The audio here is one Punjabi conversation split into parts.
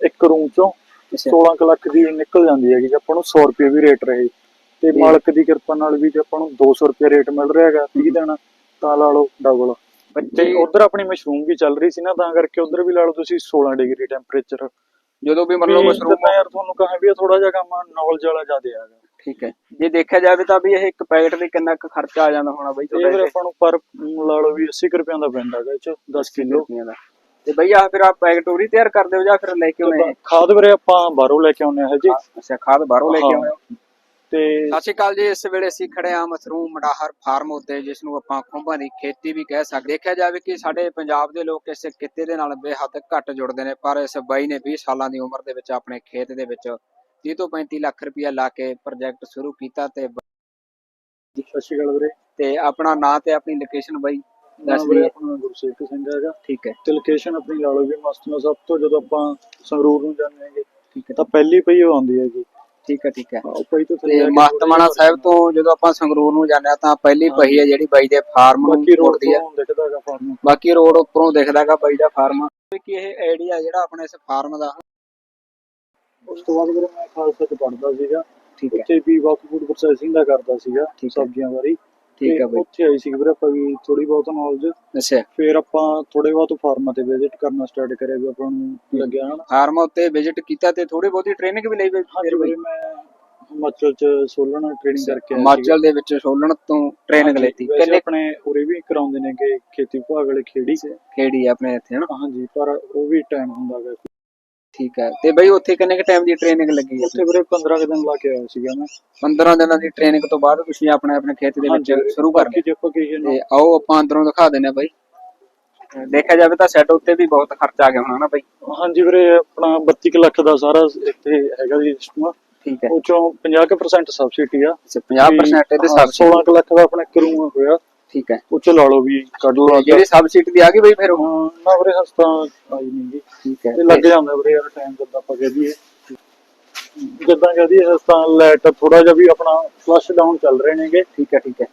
ਇੱਕ ਰੂਮ ਚੋਂ 16 ਕੁ ਲੱਖ ਦੀ ਨਿਕਲ ਜਾਂਦੀ ਹੈਗੀ ਜੇ ਆਪਾਂ ਨੂੰ 100 ਰੁਪਏ ਵੀ ਰੇਟ ਰਹੇ। ਤੇ। ਮਾਲਕ ਦੀ ਕਿਰਪਾ ਨਾਲ ਵੀ ਜੇ ਆਪਾਂ ਨੂੰ 200 ਰੁਪਏ ਰੇਟ ਮਿਲ ਰਿਹਾ ਹੈਗਾ 30 ਦਿਨ ਤਾਂ ਲਾ ਲਓ ਡਬਲ ਤੇ ਬੱਚੇ ਉਧਰ ਆਪਣੀ ਮਸ਼ਰੂਮ ਵੀ ਚੱਲ ਰਹੀ ਸੀ ਨਾ ਤਾਂ ਕਰਕੇ ਉਧਰ ਵੀ ਲਾ ਲਓ ਤੁਸੀਂ 16 ਡਿਗਰੀ ਟੈਂਪਰੇਚਰ ਜਦੋਂ ਵੀ ਮਤਲਬ ਮਸ਼ਰੂਮ ਯਾਰ ਤੁਹਾਨੂੰ ਕਹਾਂ ਵੀ ਥੋੜਾ ਜਿਹਾ ਕੰਮ ਨੌਲੇਜ ਵਾਲਾ ਜ਼ਿਆਦਾ ਹੈਗਾ। ਠੀਕ ਹੈ। ਜੇ ਦੇਖਿਆ ਜਾਵੇ ਤਾਂ ਵੀ ਇਹ ਇੱਕ ਪੈਕਟ ਦੇ ਕਿੰਨਾ ਕੁ ਖਰਚਾ ਆ ਜਾਂਦਾ ਹੋਣਾ ਬਾਈ ਇਹ ਫਿਰ ਆਪਾਂ ਨੂੰ ਪਰ ਲਾ ਲਓ ਵੀ 80 ਕੁ ਰੁਪਏ ਦਾ ਪੈਂਦਾ ਹੈਗਾ ਇਹ ਚ 10 ਕਿਲੋ। ਤੇ ਬਈ ਆ ਫਿਰ ਆ ਪੈਕਟ ਉਰੀ ਤਿਆਰ ਕਰਦੇ ਹੋ ਜਾਂ ਫਿਰ ਲੈ ਕੇ ਆਉਣੇ ਖਾਦ ਵੀਰੇ ਆਪਾਂ ਬਾਹਰੋਂ ਲੈ ਕੇ ਆਉਂਦੇ ਆ ਹਜੇ ਅੱਛਾ ਖਾਦ ਬਾਹਰੋਂ ਲੈ ਕੇ ਹੋ। ਤੇ ਸਤਿ ਸ਼੍ਰੀ ਅਕਾਲ ਜੀ ਇਸ ਵੇਲੇ ਅਸੀਂ ਖੜੇ ਆ ਮਸਰੂਮ ਮਡਾਹਰ ਫਾਰਮ ਉੱਤੇ ਜਿਸ ਨੂੰ ਆਪਾਂ ਖੁੰਭਾਂ ਦੀ ਖੇਤੀ ਵੀ ਕਹਿ ਸਕਦੇ ਦੇਖਿਆ ਜਾਵੇ ਕਿ ਸਾਡੇ ਪੰਜਾਬ ਦੇ ਲੋਕ ਇਸ ਕਿੱਤੇ ਦੇ ਨਾਲ ਬੇਹੱਦ ਘੱਟ ਜੁੜਦੇ ਨੇ ਪਰ ਇਸ ਬਾਈ ਨੇ 20 ਸਾਲਾਂ ਦੀ ਉਮਰ ਦੇ ਵਿੱਚ ਆਪਣੇ ਖੇਤ ਦੇ ਵਿੱਚ 30 ਤੋਂ 35 ਲੱਖ ਰੁਪਇਆ ਲਾ ਕੇ ਪ੍ਰੋਜੈਕਟ ਸ਼ੁਰੂ ਕੀਤਾ ਤੇ ਸਤਿ ਸ਼੍ਰੀ ਅਕਾਲ ਵੀਰੇ। ਤੇ ਆਪਣਾ ਨਾਂ ਤੇ ਆਪਣੀ ਲੋਕੇਸ਼ਨ ਬਾਈ। ਦੱਸ ਦਈਏ। ਆਪਣਾ ਗੁਰਸੇਵਕ ਸਿੰਘ ਹੈਗਾ। ਠੀਕ ਹੈ। ਤੇ ਲੋਕੇਸ਼ਨ ਆਪਣੀ ਲਾ ਲਓ ਵੀ ਮਸਤ ਨੂੰ ਸਭ ਤੋਂ ਜਦੋਂ ਆਪਾਂ ਸੰਗਰੂਰ ਨੂੰ ਜਾਂਦੇ ਹੈਗੇ ਠੀਕ ਹੈ। ਤਾਂ ਪਹਿਲੀ ਪਈ ਉਹ ਆਉਂਦੀ ਹੈਗੀ ਠੀਕ ਹੈ ਠੀਕ ਹੈ। ਪਈ ਤੋਂ ਤੇ ਆ ਮਹਤਮਾਣਾ ਸਾਹਿਬ ਤੋਂ ਜਦੋਂ ਆਪਾਂ ਸੰਗਰੂਰ ਨੂੰ ਜਾਂਦੇ ਹਾਂ ਤਾਂ ਪਹਿਲੀ ਪਹੀ ਹੈ ਜਿਹੜੀ ਬਾਈ ਦੇ ਫਾਰਮ ਨੂੰ ਬਾਕੀ ਰੋਡ ਮੁੜਦੀ ਹੈ। ਤੋਂ ਬਾਕੀ ਰੋਡ ਉੱਪਰੋਂ ਦਿਖਦਾਗਾ ਬਾਈ ਦਾ ਫਾਰਮ। ਕਿ ਇਹ ਆਈਡੀਆ ਜਿਹੜਾ ਆਪਣੇ ਇਸ ਫਾਰਮ ਦਾ। ਉਸ ਤੋਂ ਬਾਅਦ ਮੈਂ ਖਾਲਸਾ ਚ ਪੜਦਾ ਸੀਗਾ। ਠੀਕ ਹੈ। ਉੱਥੇ ਵੀ ਵਕ ਫੂਡ ਪ੍ਰੋਸੈਸਿੰਗ ਦਾ ਕਰਦਾ ਸੀਗਾ। ਸਬਜ਼ੀਆਂ ਬਾਰੇ। ਠੀਕ ਹੈ ਬਾਈ। ਉੱਥੇ ਆਈ ਸੀ ਵੀਰੇ ਆਪਾਂ ਵੀ ਥੋੜੀ ਬਹੁਤ ਨੌਲੇਜ ਅੱਛਾ। ਫਿਰ ਆਪਾਂ ਥੋੜੇ ਬਹੁਤ ਫਾਰਮਾਂ ਤੇ ਵਿਜ਼ਿਟ ਕਰਨਾ ਸਟਾਰਟ ਕਰਿਆ ਵੀ ਆਪਾਂ ਨੂੰ ਲੱਗਿਆ ਹਨਾ। ਫਾਰਮ ਉੱਤੇ ਵਿਜ਼ਿਟ ਕੀਤਾ ਤੇ ਥੋੜੀ ਬਹੁਤੀ ਟ੍ਰੇਨਿੰਗ ਵੀ ਲਈ ਫਿਰ ਬਾਈ। ਮੈਂ ਹਿਮਾਚਲ ਚ ਸੋਲਣਾ ਟ੍ਰੇਨਿੰਗ ਕਰਕੇ। ਹਿਮਾਚਲ ਦੇ ਵਿੱਚ ਸੋਲਣ ਤੋਂ ਟ੍ਰੇਨਿੰਗ ਲੈਤੀ ਕਿੰਨੇ ਆਪਣੇ ਉਰੇ ਵੀ ਕਰਾਉਂਦੇ ਨੇ ਕਿ ਖੇਤੀ ਵਿਭਾਗ ਵਾਲੇ ਖੇੜੀ। ਖੇੜੀ ਆ ਆਪਣੇ ਇੱਥੇ ਹਨਾ? ਹਾਂਜੀ ਪਰ ਉਹ ਵੀ ਟਾਈਮ ਹੁੰਦਾ ਗਾ ਠੀਕ ਹੈ। ਤੇ ਬਾਈ ਉੱਥੇ ਕਿੰਨੇ ਕ ਟਾਈਮ ਦੀ ਟ੍ਰੇਨਿੰਗ ਲੱਗੀ ਉੱਥੇ ਵੀਰੇ 15 ਕੁ ਦਿਨ ਲਾ ਕੇ ਆਇਆ ਸੀਗਾ ਮੈਂ। 15 ਦਿਨਾਂ ਦੀ ਟ੍ਰੇਨਿੰਗ ਤੋਂ ਬਾਅਦ ਤੁਸੀਂ ਆਪਣੇ ਆਪਣੇ ਖੇਤ ਦੇ ਵਿੱਚ ਸ਼ੁਰੂ ਕਰ ਨੂੰ ਤੇ ਆਓ ਆਪਾਂ ਅੰਦਰੋਂ ਦਿਖਾ ਦਿੰਦੇ ਆ ਬਾਈ। ਦੇਖਿਆ ਜਾਵੇ ਤਾਂ ਸੈੱਟ ਉੱਤੇ ਵੀ ਬਹੁਤ ਖਰਚਾ ਆ ਗਿਆ ਹੋਣਾ ਨਾ ਬਾਈ। ਹਾਂਜੀ ਵੀਰੇ ਆਪਣਾ 32 ਕੁ ਲੱਖ ਦਾ ਸਾਰਾ ਇੱਥੇ ਹੈਗਾ ਜੀ ਸਿਸਟਮ ਠੀਕ ਹੈ। ਉਹ ਚੋਂ 50% ਸਬਸਿਡੀ ਆ। 50% ਇਹਦੇ ਸਬਸਿਡੀ 16 ਕੁ ਲੱਖ ਦਾ ਆਪਣਾ ਕਰੂਆ ਹੋਇਆ। ਠੀਕ ਹੈ। ਉਹ ਚ ਲਾ ਲਓ ਵੀ ਕੱਢ ਲਓ ਅੱਜ। ਜਿਹੜੀ ਸਬਸਿਡੀ ਦੀ ਆ ਗਈ ਬਾਈ ਫਿਰ ਉਹ? ਹਾਂ, ਨਾ ਵੀਰੇ ਹਸਤਾ ਆਈ ਨਹੀਂ ਗੀ। ਠੀਕ ਹੈ। ਇਹ ਲੱਗ ਜਾਂਦਾ ਵੀਰੇ ਯਾਰ ਟਾਈਮ ਜਿੱਦਾਂ ਆਪਾਂ ਕਹਿ ਦਈਏ। ਜਿੱਦਾਂ ਕਹਿ ਦਈਏ ਹਸਤਾ ਲਾਈਟ ਥੋੜਾ ਜਿਹਾ ਵੀ ਆਪਣਾ ਫਲਸ਼ ਡਾਊਨ ਚੱਲ ਰਹੇ ਨੇਗੇ ਠੀਕ ਹੈ ਠੀਕ ਹੈ।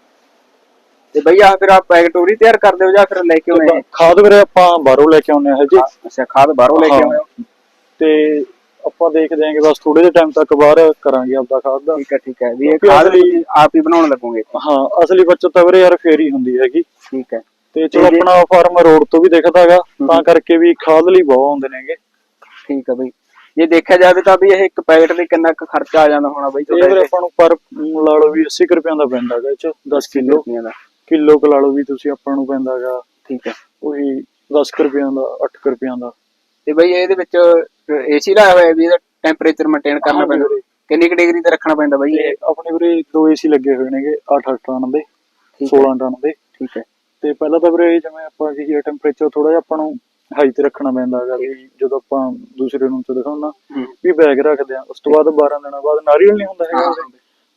ਤੇ ਬਈ ਆ ਫਿਰ ਆ ਪੈਕਟ ਉਰੀ ਤਿਆਰ ਕਰਦੇ ਹੋ ਜਾਂ ਫਿਰ ਲੈ ਕੇ ਆਉਣੇ ਖਾਦ ਵੀਰੇ ਆਪਾਂ ਬਾਹਰੋਂ ਲੈ ਕੇ ਆਉਂਦੇ ਆ ਹਜੇ। ਅੱਛਾ ਖਾਦ ਬਾਹਰੋਂ ਲੈ ਕੇ ਹਾਂ। ਆਉਣੇ ਹੋ। ਤੇ ਆਪਾਂ ਦੇਖਦੇ ਆਂਗੇ ਬਸ ਥੋੜੇ ਜਿਹੇ ਟਾਈਮ ਤੱਕ ਬਾਹਰ ਕਰਾਂਗੇ ਆਪਦਾ ਖਾਦ ਦਾ। ਠੀਕ ਹੈ ਠੀਕ ਹੈ। ਵੀ ਇਹ ਕਿਉਂਕਿ ਖਾਦ ਅਸਲੀ- ਵੀ ਆਪ ਹੀ ਬਣਾਉਣ ਲੱਗੋਗੇ ਹਾਂ ਅਸਲੀ ਬੱਚਤ ਤਾਂ ਵੀਰੇ ਯਾਰ ਫੇਰ ਹੀ ਹੁੰਦੀ ਹੈਗੀ। ਠੀਕ ਹੈ। ਤੇ ਚਲੋ ਤੇ ਜੇ- ਆਪਣਾ ਫਾਰਮ ਰੋਡ ਤੋਂ ਵੀ ਦਿਖਦਾ ਹੈਗਾ ਤਾਂ ਕਰਕੇ ਵੀ ਖਾਦ ਲਈ ਬਹੁਤ ਆਉਂਦੇ ਨੇਗੇ। ਠੀਕ ਹੈ ਬਈ। ਜੇ ਦੇਖਿਆ ਜਾਵੇ ਤਾਂ ਵੀ ਇਹ ਇੱਕ ਪੈਕਟ ਦੇ ਕਿੰਨਾ ਕੁ ਖਰਚਾ ਆ ਜਾਂਦਾ ਹੋਣਾ ਬਈ ਇਹ ਵੀਰੇ ਆਪਾਂ ਨੂੰ ਪਰ ਲਾ ਲਓ ਵੀ 80 ਕੁ ਰੁਪਏ ਦਾ ਪੈਂਦਾ ਹੈਗਾ ਇਹ ਚ 10 ਕਿਲੋ। ਰੁਪਈਆਂ ਦਾ। ਕਿਲੋ ਕੁ ਲਾ ਲਓ ਵੀ ਤੁਸੀਂ ਆਪਾਂ ਨੂੰ ਪੈਂਦਾ ਹੈਗਾ ਠੀਕ ਹੈ। ਉਹੀ 10 ਕੁ ਰੁਪਈਆਂ ਦਾ 8 ਕੁ ਰੁਪਈਆਂ ਦਾ। ਤੇ ਬਈ ਇਹਦੇ ਵਿੱਚ ਏਸੀ ਲਾਇਆ ਹੋਇਆ ਵੀ ਇਹਦਾ ਟੈਂਪਰੇਚਰ ਮੇਨਟੇਨ ਕਰਨਾ ਪੈਂਦਾ। ਕਿੰਨੀ ਕੁ ਡਿਗਰੀ ਤੇ ਰੱਖਣਾ ਪੈਂਦਾ ਬਈ ਤੇ ਆਪਣੇ ਵੀਰੇ ਦੋ ਏਸੀ ਲੱਗੇ ਹੋਏ ਨੇਗੇ 8 8 ਟਨ ਦੇ ਠੀਕ ਹੈ। 16 ਟਨ ਦੇ। ਠੀਕ ਹੈ। ਤੇ ਪਹਿਲਾਂ ਤਾਂ ਵੀਰੇ ਜਿਵੇਂ ਆਪਾਂ ਕੀ ਟੈਂਪਰੇਚਰ ਥੋੜਾ ਜਿਹਾ ਆਪਾਂ ਨੂੰ ਹਾਈ ਤੇ ਰੱਖਣਾ ਪੈਂਦਾ ਹੈਗਾ ਵੀ ਜਦੋਂ ਆਪਾਂ ਦੂਸਰੇ ਰੂਮ 'ਚ ਦਿਖਾਉਣਾ। ਵੀ ਬੈਗ ਰੱਖਦੇ ਆ ਉਸ ਤੋਂ ਬਾਅਦ 12 ਦਿਨਾਂ ਬਾਅਦ ਨਾਰੀਅਲ ਨਹੀਂ ਹੁੰਦਾ ਹੈਗਾ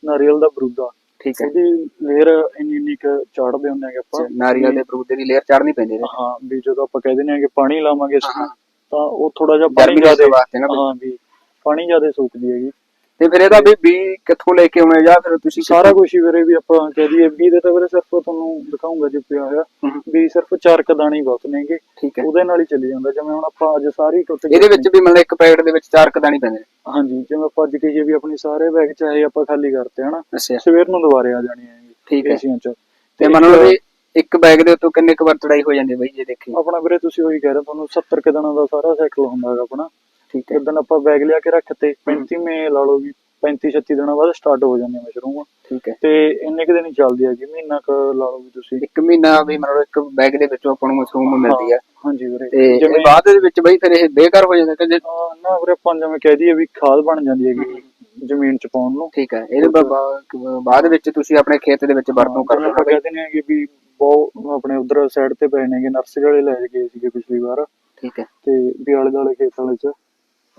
ਨਾਰੀਅਲ ਦਾ ਬਰੂਦਾ। ਠੀਕ ਹੈ। ਉਹਦੀ ਲੇਅਰ ਇੰਨੀ ਇੰਨੀ ਕੁ ਚਾੜਦੇ ਹੁੰਦੇ ਹੈਗੇ ਆਪਾਂ ਨਾਰੀਅਲ ਦੇ ਫਰੂਟ ਦੀ ਲੇਅਰ ਚੜ੍ਹਨੀ ਪੈਂਦੀ ਹੈ। ਹਾਂ ਵੀ ਜਦੋਂ ਆਪਾਂ ਕਹਿ ਦਿੰਦੇ ਕਿ ਪਾਣੀ ਲਾਵਾਂਗੇ ਇਸ। ਨੂੰ ਤਾਂ ਉਹ ਥੋੜਾ ਜਿਹਾ ਗਰਮੀ ਦੇ ਵਾਸਤੇ ਨਾ। ਹਾਂ ਵੀ ਪਾਣੀ ਜ਼ਿਆਦਾ ਸੁੱਕਦੀ ਹੈਗੀ। ਤੇ ਫਿਰ ਇਹਦਾ ਵੀ ਬੀ ਕਿੱਥੋਂ ਲੈ ਕੇ ਆਉਣੇ ਜਾਂ ਫਿਰ ਤੁਸੀਂ ਸਾਰਾ ਕੁਝ ਹੀ ਵੀਰੇ ਵੀ ਆਪਾਂ ਕਹਿ ਦਈਏ ਵੀ ਦੇ ਤਾਂ ਵੀਰੇ ਸਿਰਫ ਤੁਹਾਨੂੰ ਦਿਖਾਉਂਗਾ ਜੀ ਪਿਆ ਹੋਇਆ। ਹੂੰ। ਵੀ ਸਿਰਫ ਚਾਰ ਕਦਾਣੀ ਹੀ ਬਹੁਤ ਨੇਗੇ। ਠੀਕ ਹੈ। ਉਹਦੇ ਨਾਲ ਹੀ ਚੱਲੀ ਜਾਂਦਾ। ਜਿਵੇਂ ਹੁਣ ਆਪਾਂ ਅੱਜ ਸਾਰੀ ਟੁੱਟ ਗਈ ਇਹਦੇ ਵਿੱਚ ਵੀ ਮਤਲਬ ਇੱਕ ਪੈਕਟ ਦੇ ਵਿੱਚ ਚਾਰ ਕਦਾਣੀ ਪੈਂਦੇ ਹਾਂਜੀ ਜਿਵੇਂ ਆਪਾਂ ਅੱਜ ਕਹੀਏ ਵੀ ਆਪਣੀ ਸਾਰੇ ਬੈਗ ਚਾਹੇ ਆਪਾਂ ਖਾਲੀ ਕਰਤੇ ਹਨਾ। ਸਵੇਰ ਨੂੰ ਦੁਬਾਰੇ ਆ ਜਾਣੀ ਹੈਗੀ ਠੀਕ ਹੈ। ਤੇ ਮੰਨ ਲਓ ਵੀ ਇੱਕ ਬੈਗ ਦੇ ਉੱਤੋਂ ਕਿੰਨੇ ਕੁ ਵਾਰ ਚੜਾਈ ਹੋ ਜਾਂਦੀ ਬਈ ਜੇ ਦੇਖੀ ਆਪਣਾ ਵੀਰੇ ਤੁਸੀਂ ਉਹੀ ਕਹਿ ਰਹੇ ਹੋ, ਤੁਹਾਨੂੰ 70 ਕੁ ਦਿਨਾਂ ਦਾ ਸਾਰਾ ਸਾਈਕਲ ਹੁੰਦਾ ਹੈਗਾ ਆਪਣਾ। ਠੀਕ ਹੈ। ਇੱਕ ਦਿਨ ਆਪਾਂ ਬੈਗ ਲਿਆ ਕੇ ਰੱਖਤੇ 35 ਮੇ ਲਾ ਲਓ ਵੀ 35 36 ਦਿਨਾਂ ਬਾਅਦ ਸਟਾਰਟ ਹੋ ਜਾਂਦੇ ਮਸ਼ਰੂਮ ਠੀਕ ਹੈ। ਤੇ ਇੰਨੇ ਕੁ ਦਿਨ ਹੀ ਚੱਲਦੀ ਹੈਗੀ ਮਹੀਨਾ ਕੁ ਲਾ ਲਓ ਵੀ ਤੁਸੀਂ। ਇੱਕ ਮਹੀਨਾ ਵੀ ਮੰਨ ਲਓ ਇੱਕ ਬੈਗ ਦੇ ਵਿੱਚੋਂ ਆਪਾਂ ਨੂੰ ਮਸ਼ਰੂਮ ਮਿਲਦੀ ਹੈ ਹਾਂਜੀ ਵੀਰੇ। ਤੇ ਜਿਵੇਂ ਇਹ ਬਾਅਦ ਦੇ ਵਿੱਚ ਬਈ ਫਿਰ ਇਹ ਬੇਕਾਰ ਹੋ ਜਾਂਦਾ ਕਿ ਜੇ ਅਹ ਨਾ ਵੀਰੇ ਆਪਾਂ ਜਿਵੇਂ ਕਹਿ ਦਈਏ ਵੀ ਖਾਦ ਬਣ ਜਾਂਦੀ ਹੈਗੀ। ਜ਼ਮੀਨ ਚ ਪਾਉਣ ਨੂੰ। ਠੀਕ ਹੈ ਇਹਦੇ ਬਾ- ਬਾ- ਬਾਅਦ ਵਿੱਚ ਤੁਸੀਂ ਆਪਣੇ ਖੇਤ ਦੇ ਵਿੱਚ ਵਰਤੋਂ ਕਰਦੇ ਆਪਾਂ ਹੋ ਕਹਿ ਦਿੰਦੇ ਹੈਗੇ ਵੀ ਬਹੁਤ ਆਪਣੇ ਉਧਰ ਸਾਈਡ ਤੇ ਪਏ ਨੇਗੇ ਨਰਸਰੀ ਵਾਲੇ ਲੈ ਗਏ ਸੀਗੇ ਪਿਛਲੀ ਵਾਰ। ਠੀਕ ਹੈ। ਤੇ ਵੀ ਆਲੇ ਦੁਆਲੇ ਖੇਤ ਵਾਲੇ ਚ।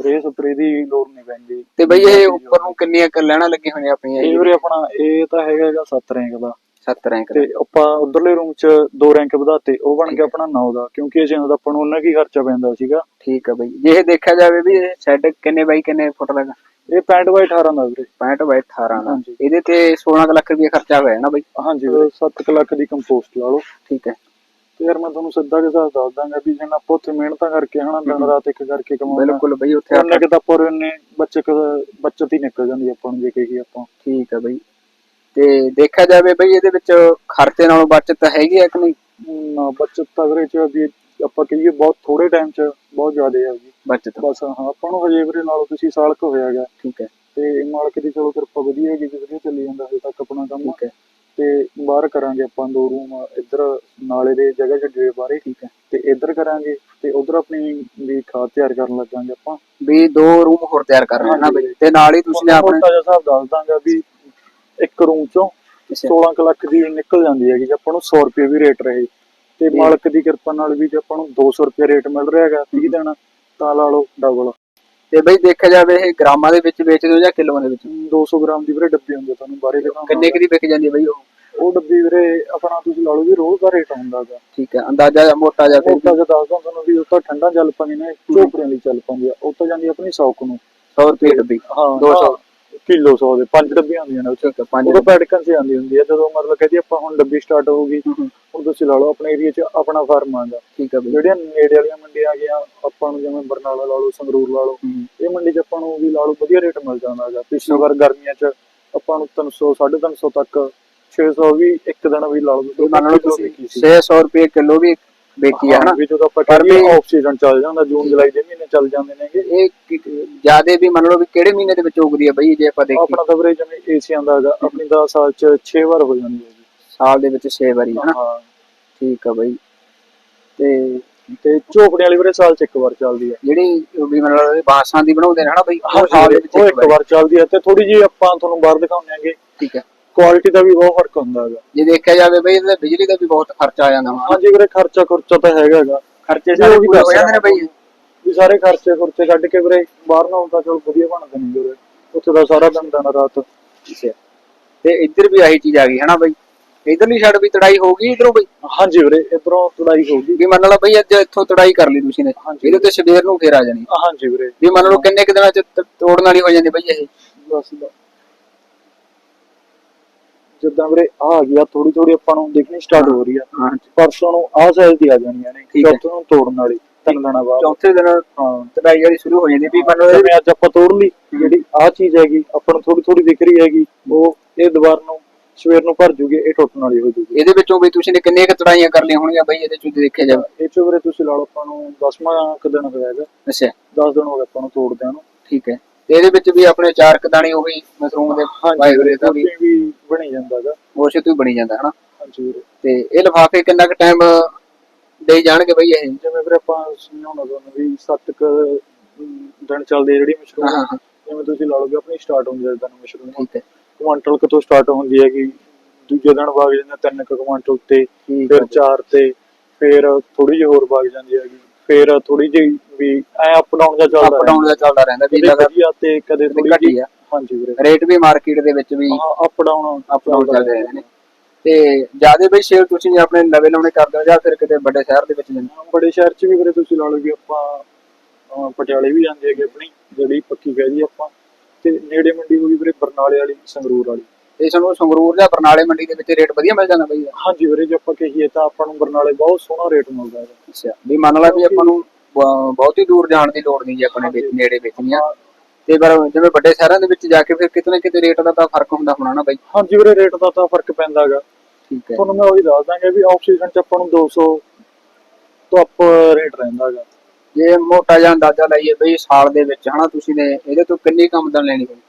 ਰੇ ਸਪਰੇ ਦੀ ਲੋੜ ਨਹੀਂ ਪੈਂਦੀ। ਤੇ ਬਈ ਇਹ ਉੱਪਰ ਨੂੰ ਕਿੰਨੀਆਂ ਕ ਲੈਣਾ ਲੱਗੇ ਨੇ ਆਪਣੀਆਂ ਇਹ? ਵੀਰੇ ਆਪਣਾ ਇਹ ਤਾਂ ਹੈਗਾ ਹੈਗਾ 7 ਰੈਂਕ ਦਾ। 7 ਰੈਂਕ ਤੇ ਆਪਾਂ ਉਧਰਲੇ ਰੂਮ ਚ ਦੋ ਰੈਂਕ ਵਧਾਤੇ ਉਹ ਬਣ ਗਿਆ ਆਪਣਾ 9 ਦਾ ਕਿਉਂਕਿ ਅਸੀਂ ਦਾ ਆਪਾਂ ਨੂੰ ਉਹਨਾਂ ਕੀ ਖਰਚਾ ਪੈਂਦਾ ਸੀਗਾ। ਠੀਕ ਹੈ ਬਈ ਜੇ ਇਹ ਦੇਖਿਆ ਜਾਵੇ ਵੀ ਇਹ ਸ਼ੈੱਡ ਕਿੰਨੇ ਬਾਈ ਕਿੰਨੇ ਫੁੱਟ ਦਾ ਇਹ 65 ਬਾਈ 18 ਦਾ ਵੀਰੇ। 65 ਬਾਈ 18 ਦਾ। ਹਾਂਜੀ। ਇਹਦੇ ਤੇ 16 ਕੁ ਲੱਖ ਰੁਪਏ ਖਰਚਾ ਹੋਇਆ ਨਾ ਬਈ। ਹਾਂਜੀ 7 ਲੱਖ ਦੀ ਕੰਪੋਸਟ ਲਾ ਲਓ। ਠੀਕ ਹੈ। ਤੇ ਯਾਰ ਮੈਂ ਤੁਹਾਨੂੰ ਸਿੱਧਾ ਜਿਹਾ ਹਿਸਾਬ ਦੱਸ ਦਾਂਗਾ ਵੀ ਜਿੰਨਾ ਆਪਾਂ ਉੱਥੇ ਮਿਹਨਤਾਂ ਕਰਕੇ ਹਨਾ ਦਿਨ। ਰਾਤ ਇੱਕ ਕਰਕੇ ਕਮਾਉਂਦੇ ਬਿਲਕੁਲ ਬਈ ਉੱਥੇ ਉਹਨੇ ਆਪਾਂ ਕਿਤਾ ਪਰ ਉਹਨੇ ਬੱਚਤ ਬੱਚਤ ਹੀ ਨਿਕਲ ਜਾਂਦੀ ਆ ਆਪਾਂ ਨੂੰ ਜੇ ਕਹੀਏ ਆਪਾਂ। ਠੀਕ ਹੈ ਬਈ। ਤੇ ਦੇਖਿਆ ਜਾਵੇ ਬਈ ਇਹਦੇ ਵਿੱਚ ਖਰਚੇ ਨਾਲੋਂ ਬਚਤ ਹੈਗੀ ਹੈ ਕਿ ਨਹੀਂ? ਬੱਚਤ ਤਾਂ ਵੀਰੇ ਚ ਵੀ ਆਪਾਂ ਕਹੀਏ ਬਹੁਤ ਥੋੜੇ ਟਾਈਮ ਚ ਬਹੁਤ ਜ਼ਿਆਦਾ ਹੈ ਜੀ। ਬਚਤ। ਬਸ ਹਾਂ ਆਪਾਂ ਨੂੰ ਹਜੇ ਵੀਰੇ ਨਾਲੋਂ ਤੁਸੀਂ ਸਾਲ ਕੁ ਹੋਇਆਗਾ ਠੀਕ ਹੈ। ਤੇ ਮਾਲਕ ਦੀ ਚਲੋ ਕਿਰਪਾ ਵਧੀਆ ਹੈਗੀ ਜੀ ਵਧੀਆ ਚੱਲੀ ਜਾਂਦਾ ਹਜੇ ਤੱਕ ਆਪਣਾ ਕੰਮ। ਠੀਕ ਹੈ। ਤੇ ਬਾਹਰ ਕਰਾਂਗੇ ਆਪਾਂ ਦੋ ਰੂਮ ਇੱਧਰ ਨਾਲੇ ਦੇ ਜਗ੍ਹਾ ਛੱਡੇ ਬਾਰੇ ਠੀਕ ਹੈ। ਤੇ ਇੱਧਰ ਕਰਾਂਗੇ ਤੇ ਉਧਰ ਆਪਣੀ ਵੀ ਖਾਦ ਤਿਆਰ ਕਰਨ ਲੱਗਾਂਗੇ ਆਪਾਂ। ਵੀ ਦੋ ਰੂਮ ਹੋਰ ਤਿਆਰ ਕਰ ਰਹੇ ਹੋ ਨਾ ਬਈ। ਤੇ ਨਾਲ ਹੀ ਤੁਸੀਂ ਆਪਣੇ ਜਿਹਾ ਹਿਸਾਬ ਦੱਸ ਦਾਂਗਾ ਵੀ ਇੱਕ ਰੂਮ ਚੋਂ 16 ਕੁ ਲੱਖ ਦੀ ਨਿਕਲ ਜਾਂਦੀ ਹੈਗੀ ਜੇ ਆਪਾਂ ਨੂੰ 100 ਰੁਪਏ ਵੀ ਰੇਟ ਰਹੇ। ਤੇ। ਮਾਲਕ ਦੀ ਕਿਰਪਾ ਨਾਲ ਵੀ ਜੇ ਆਪਾਂ ਨੂੰ 200 ਰੁਪਏ ਰੇਟ ਮਿਲ ਰਿਹਾ ਹੈਗਾ 30 ਦਿਨ ਤਾਂ ਲਾ ਲਓ ਡਬਲ ਤੇ ਬਈ ਦੇਖਿਆ ਜਾਵੇ ਇਹ ਗ੍ਰਾਮਾਂ ਦੇ ਵਿੱਚ ਵੇਚਦੇ ਹੋ ਜਾਂ ਕਿਲੋਆਂ ਦੇ ਵਿੱਚ? 200 ਗ੍ਰਾਮ ਦੀ ਵੀਰੇ ਡੱਬੀ ਹੁੰਦੀ ਤੁਹਾਨੂੰ ਬਾਰੇ ਦਿਖਾਉਂਦਾ ਕਿੰਨੇ ਕੁ ਦੀ ਵਿਕ ਜਾਂਦੀ ਹੈ ਬਈ ਉਹ? ਉਹ ਡੱਬੀ ਵੀਰੇ ਆਪਣਾ ਤੁਸੀਂ ਲਾ ਲਓ ਵੀ ਰੋਜ਼ ਦਾ ਰੇਟ ਹੁੰਦਾ ਹੈਗਾ। ਠੀਕ ਹੈ ਅੰਦਾਜ਼ਾ ਜਾਂ ਮੋਟਾ ਜਾਂ ਫਿਰ ਜੇ ਦੱਸਦਾ ਤੁਹਾਨੂੰ ਵੀ ਉਹ ਤਾਂ ਠੰਡਾ ਚੱਲ ਪੈਂਦੀ ਨੇ ਝੋਪੜੀਆਂ ਲਈ ਚੱਲ ਪੈਂਦੀ ਆ ਉਹ ਤਾਂ ਜਾਂਦੀ ਆਪਣੀ 100 ਕੁ ਨੂੰ। 100 ਰੁਪਏ ਡੱਬੀ ਹਾਂ 200 ਕਿਲੋ 100 ਦੇ ਪੰਜ ਡੱਬੀਆਂ ਹੁੰਦੀਆਂ ਨੇ ਉੱਥੇ। ਠੀਕ ਹੈ ਪੰਜ ਉਹ ਪੈਡਕਨ 'ਚ ਆਉਂਦੀ ਹੁੰਦੀ ਹੈ ਜਦੋਂ ਮਤਲਬ ਕਹਦੀ ਆਪਾਂ ਹੁਣ ਡੱਬੀ ਸਟਾਰਟ ਹੋਊਗੀ ਹੁਣ ਤੁਸੀਂ ਲਾ ਲਓ ਆਪਣੇ ਏਰੀਆ 'ਚ ਆਪਣਾ ਫਾਰਮ ਆਗਾ ਠੀਕ ਹੈ ਬਈ। ਜਿਹੜੀਆਂ ਨੇੜੇ ਵਾਲੀਆਂ ਮੰਡੀਆਂ ਆ ਗਈਆਂ ਆਪਾਂ ਨੂੰ ਜਿਵੇਂ ਬਰਨਾਲਾ ਲਾ ਲਓ ਸੰਗਰੂਰ ਲਾ ਲਓ ਇਹ ਮੰਡੀ 'ਚ ਆਪਾਂ ਨੂੰ ਵੀ ਲਾ ਲਓ ਵਧੀਆ ਰੇਟ ਮਿਲ ਜਾਂਦਾ ਹੈਗਾ। ਪਿਛਲੀ ਵਾਰ ਗਰਮੀਆਂ 'ਚ ਆਪਾਂ ਨੂੰ 300 350 ਤੱਕ 600 ਵੀ ਇੱਕ ਦਿਨ ਵੀ ਲਾ ਲਓ। ਇਹ ਮੰਨ ਲਓ ਤੁਸੀਂ 600 ਰੁਪਏ ਕਿਲੋ ਵੀ ਵੇਚੀ ਹੈ ਹਨਾ? ਵੀ ਜਦੋਂ ਆਪਾਂ ਪਰ ਵੀ- ਆਫ ਸੀਜ਼ਨ ਚੱਲ ਜਾਂਦਾ ਜੂਨ ਜੁਲਾਈ ਦੇ ਮਹੀਨੇ ਚੱਲ ਜਾਂਦੇ ਨੇਗੇ। ਇਹ ਜਿਆਦੇ ਵੀ ਮੰਨ ਲਓ ਵੀ ਕਿਹੜੇ ਮਹੀਨੇ ਦੇ ਵਿੱਚ ਉਗਦੀ ਹੈ ਬਈ ਜੇ ਆਪਾਂ ਦੇਖੀਏ ਆਪਣਾ ਤਾਂ ਵੀਰੇ ਜਿਵੇਂ ਏਸੀਆਂ ਦਾ ਹੈਗਾ ਆਪਣੀ ਦਾ ਸਾਲ 'ਚ 6 ਵਾਰ ਹੋ ਜਾਂਦੀ ਹੈ ਸਾਲ ਦੇ ਵਿੱਚ 6 ਵਾਰੀ ਹਨਾ? ਹਾਂ। ਠੀਕ ਆ ਬਈ। ਤੇ ਤੇ ਝੋਪੜੀ ਵਾਲੀ ਵੀਰੇ ਸਾਲ 'ਚ ਇੱਕ ਵਾਰ ਚੱਲਦੀ ਹੈ। ਜਿਹੜੀ ਵੀ ਮੰਨ ਲਓ ਬਾਸਾਂ ਦੀ ਬਣਾਉਂਦੇ ਨੇ ਹਨਾ ਬਈ? ਉਹ ਸਾਲ ਦੇ ਵਿੱਚ ਇੱਕ ਵਾਰ। ਚੱਲਦੀ ਹੈ ਤੇ ਥੋੜੀ ਜੀ ਆਪਾਂ ਤੁਹਾਨੂੰ ਬਾਹਰ ਦਿਖਾਉਂਦੇ ਆਂਗੇ ਠੀਕ ਹੈ ਕੁਆਲਿਟੀ ਦਾ ਵੀ ਬਹੁਤ ਫ਼ਰਕ ਹੁੰਦਾ ਹੈਗਾ। ਜੇ ਦੇਖਿਆ ਜਾਵੇ ਬਈ ਇਹਦੇ ਬਿਜਲੀ ਦਾ ਵੀ ਬਹੁਤ ਖਰਚਾ ਆ ਜਾਂਦਾ ਵਾ। ਹਾਂਜੀ ਵੀਰੇ ਖਰਚਾ ਖੁਰਚਾ ਤਾਂ ਹੈਗਾ ਹੈਗਾ। ਖਰਚੇ ਸਾਰੇ ਪੂਰੇ ਹੋ ਜਾਂਦੇ ਨੇ ਬਈ। ਵੀ ਸਾਰੇ ਖਰਚੇ ਖੁਰਚੇ ਕੱਢ ਕੇ ਵੀਰੇ ਬਾਹਰ ਨਾਲ ਤਾਂ ਚਲੋ ਵਧੀਆ ਬਣਦੇ ਨੇ ਵੀਰੇ। ਉੱਥੇ ਦਾ ਸਾਰਾ ਦਿਨ ਦਿਨ ਰਾਤ। ਤੇ ਇੱਧਰ ਵੀ ਆਹੀ ਚੀਜ਼ ਆ ਗਈ ਹਨਾ ਬਈ? ਇਧਰਲੀ ਸਾਈਡ ਵੀ ਤੜਾਈ ਹੋਊਗੀ ਇਧਰੋਂ ਬਈ? ਹਾਂਜੀ ਵੀਰੇ ਇਧਰੋਂ ਤੁੜਾਈ ਹੋਊਗੀ। ਵੀ ਮੰਨ ਲਓ ਬਈ ਅੱਜ ਇੱਥੋਂ ਤੜਾਈ ਕਰ ਲਈ ਤੁਸੀਂ ਨੇ। ਇਹਦੇ ਤੇ ਸਵੇਰ ਨੂੰ ਫੇਰ ਆ ਜਾਣੀ। ਹਾਂਜੀ ਵੀਰੇ। ਵੀ ਮੰਨ ਲਓ ਕਿੰਨੇ ਕੁ ਦਿਨਾਂ ਚ ਤੋੜਨ ਵਾਲੀ ਹੋ ਜਾਂਦੀ ਬਈ ਇਹ? ਬਸ ਦਾ ਜਿੱਦਾਂ ਵੀਰੇ ਆ ਆ ਗਿਆ ਥੋੜੀ ਥੋੜੀ ਆਪਾਂ ਨੂੰ ਦੇਖਣੀ ਸਟਾਰਟ ਹੋ ਰਹੀ ਆ। ਪਰਸੋਂ ਨੂੰ ਆ ਸਾਈਜ਼ ਦੀ ਆ ਜਾਣੀਆਂ ਨੇ ਠੀਕ ਹੈ। ਚੌਥੇ ਨੂੰ ਤੋੜਨ ਵਾਲੀ ਤਿੰਨ ਦਿਨਾਂ ਬਾਅਦ। ਚੌਥੇ ਦਿਨ ਹਾਂ। ਤੜਾਈ ਵਾਲੀ ਸ਼ੁਰੂ ਹੋ ਜਾਂਦੀ ਵੀ ਮੰਨ ਲਓ ਇਹ ਜਿਵੇਂ ਅੱਜ ਆਪਾਂ ਤੋੜ ਲਈ ਜਿਹੜੀ ਆ ਚੀਜ਼ ਹੈਗੀ ਆਪਾਂ ਨੂੰ ਥੋੜੀ ਥੋੜੀ ਦਿਖ ਰਹੀ ਹੈਗੀ ਉਹ ਇਹ ਦੁਬਾਰ ਨੂੰ ਸਵੇਰ ਨੂੰ ਭਰ ਜੂਗੀ ਇਹ ਟੁੱਟਣ ਵਾਲੀ ਹੋ ਜੂਗੀ। ਇਹਦੇ ਵਿੱਚੋਂ ਵੀ ਤੁਸੀਂ ਨੇ ਕਿੰਨੇ ਕੁ ਤੜਾਈਆਂ ਕਰ ਲਈਆਂ ਹੋਣਗੀਆਂ ਬਈ ਇਹਦੇ ਚ ਦੇਖਿਆ ਜਾਵੇ? ਇਹ ਚੋਂ ਵੀਰੇ ਤੁਸੀਂ ਲਾ ਲਓ ਆਪਾਂ ਨੂੰ 10ਵਾਂ ਕੁ ਦਿਨ ਹੋਇਆ ਹੈਗਾ। ਅੱਛਾ। 10 ਦਿਨ ਹੋ ਗਏ ਆਪਾਂ ਨੂੰ ਤੋੜਦਿਆਂ ਨੂੰ। ਠੀਕ ਹੈ। ਤੇ ਇਹਦੇ ਵਿੱਚ ਵੀ ਆਪਣੇ ਚਾਰ ਕਦਾਣੇ ਉਹੀ ਮਸ਼ਰੂਮ ਦੇ ਹੋਏ ਤਾਂ ਵੀ ਵੀ ਬਣੀ ਜਾਂਦਾ ਹੈਗਾ। ਉਸੇ ਤੋਂ ਹੀ ਬਣੀ ਜਾਂਦਾ ਹਨਾ? ਹਾਂਜੀ ਵੀਰੇ। ਤੇ ਇਹ ਲਿਫਾਫੇ ਕਿੰਨਾ ਕੁ ਟਾਈਮ ਦੇ ਜਾਣਗੇ ਬਈ ਇਹ? ਜਿਵੇਂ ਵੀਰੇ ਆਪਾਂ ਸਮਝਾਉਣਾ ਤੁਹਾਨੂੰ ਵੀ 7 ਕ ਦਿਨ ਚੱਲਦੀ ਹੈ ਜਿਹੜੀ ਮਸ਼ਰੂਮ। ਹਾਂ, ਹਾਂ। ਜਿਵੇਂ ਤੁਸੀਂ ਲਾ ਲਓ ਵੀ ਆਪਣੀ ਸਟਾਰਟ ਹੁੰਦੀ ਹੈ ਦਿਨ ਮਸ਼ਰੂਮ। ਠੀਕ ਹੈ। ਕੁਆਂਟਲ ਕੁ ਤੋਂ ਸਟਾਰਟ ਹੁੰਦੀ ਹੈਗੀ ਦੂਜੇ ਦਿਨ ਵਗ ਜਾਂਦੇ ਤਿੰਨ ਕੁ ਕੁਆਂਟਲ ਤੇ ਹੈ ਫਿਰ ਚਾਰ ਤੇ ਫਿਰ ਥੋੜੀ ਜਿਹੀ ਹੋਰ ਵਗ ਜਾਂਦੀ ਹੈਗੀ। ਫਿਰ ਥੋੜੀ ਜਿਹੀ ਵੀ ਐ ਅਪ ਡਾਊਨ ਦਾ ਚੱਲਦਾ ਅਪ ਡਾਊਨ ਦਾ ਚੱਲਦਾ ਰਹਿੰਦਾ ਵੀ ਕਦੇ ਲਗਾ ਵਧੀਆ ਤੇ ਕਦੇ ਥੋੜੀ ਜਿਹੀ ਆ ਹਾਂਜੀ ਵੀਰੇ। ਰੇਟ ਵੀ ਮਾਰਕੀਟ ਦੇ ਵਿੱਚ ਵੀ ਹਾਂ ਅਪ ਡਾਊਨ ਅਪ ਡਾਊਨ ਚੱਲਦੇ ਰਹਿੰਦੇ ਨੇ। ਤੇ ਜ਼ਿਆਦਾ ਬਈ ਸ਼ੇਅਰ ਤੁਸੀਂ ਆਪਣੇ ਨਵੇਂ ਲਾਉਣੇ ਕਰਦੇ ਹੋ ਜਾਂ ਫਿਰ ਕਿਤੇ ਵੱਡੇ ਸ਼ਹਿਰ ਦੇ ਵਿੱਚ ਜਾਂਦੇ ਹੋ? ਬੜੇ ਸ਼ਹਿਰ 'ਚ ਵੀ ਵੀਰੇ ਤੁਸੀਂ ਲਾ ਲਓ ਵੀ ਆਪਾਂ ਪਟਿਆਲੇ ਵੀ ਜਾਂਦੇ ਹੈਗੇ ਆਪਣੀ ਜਿਹੜੀ ਪੱਕੀ ਕਹਿ ਜੀ ਆਪਾਂ। ਤੇ ਨੇੜੇ ਮੰਡੀ ਹੋ ਗਈ ਵੀਰੇ ਬਰਨਾਲੇ ਵਾਲੀ ਸੰਗਰੂਰ ਵਾਲੀ। ਤੇ ਸਾਨੂੰ ਸੰਗਰੂਰ ਜਾਂ ਬਰਨਾਲੇ ਮੰਡੀ ਦੇ ਵਿੱਚ ਰੇਟ ਵਧੀਆ ਮਿਲ ਜਾਂਦਾ ਬਈ? ਹਾਂਜੀ ਵੀਰੇ ਜੇ ਆਪਾਂ ਕਹੀਏ ਤਾਂ ਆਪਾਂ ਨੂੰ ਬਰਨਾਲੇ ਬਹੁਤ ਸੋਹਣਾ ਰੇਟ ਮਿਲਦਾ ਹੈ ਅੱਛਾ ਵੀ ਮੰਨ ਲਾ ਵੀ ਆਪਾਂ ਨੂੰ ਬਹੁਤੀ ਦੂਰ ਜਾਣ ਦੀ ਲੋੜ ਨਹੀਂ ਜੀ ਆਪਣੇ ਵਿੱਚ ਨੇੜੇ ਵੇਚਣੀਆਂ ਤੇ ਪਰ ਜਿਵੇਂ ਵੱਡੇ ਸ਼ਹਿਰਾਂ ਦੇ ਵਿੱਚ ਜਾ ਕੇ ਫਿਰ ਕਿਤੇ ਨਾ ਕਿਤੇ ਰੇਟ ਦਾ ਤਾਂ ਫ਼ਰਕ ਹੁੰਦਾ ਹੋਣਾ ਨਾ ਬਾਈ। ਹਾਂਜੀ ਵੀਰੇ ਰੇਟ ਦਾ ਤਾਂ ਫ਼ਰਕ ਪੈਂਦਾ ਹੈਗਾ ਠੀਕ ਹੈ। ਤੁਹਾਨੂੰ ਮੈਂ ਉਹੀ ਦੱਸ ਦਾਂਗਾ ਵੀ ਆਫ ਸੀਜ਼ਨ 'ਚ ਆਪਾਂ ਨੂੰ 200 ਤੋਂ ਅਪ ਰੇਟ ਰਹਿੰਦਾ ਹੈਗਾ ਜੇ ਮੋਟਾ ਜਿਹਾ ਅੰਦਾਜ਼ਾ ਲਾਈਏ ਬਈ ਸਾਲ ਦੇ ਵਿੱਚ ਹਨਾ ਤੁਸੀਂ ਨੇ ਇਹਦੇ ਤੋਂ ਕਿੰਨੀ ਕੁ ਆਮਦਨ ਲੈਣੀ ਹੋਈ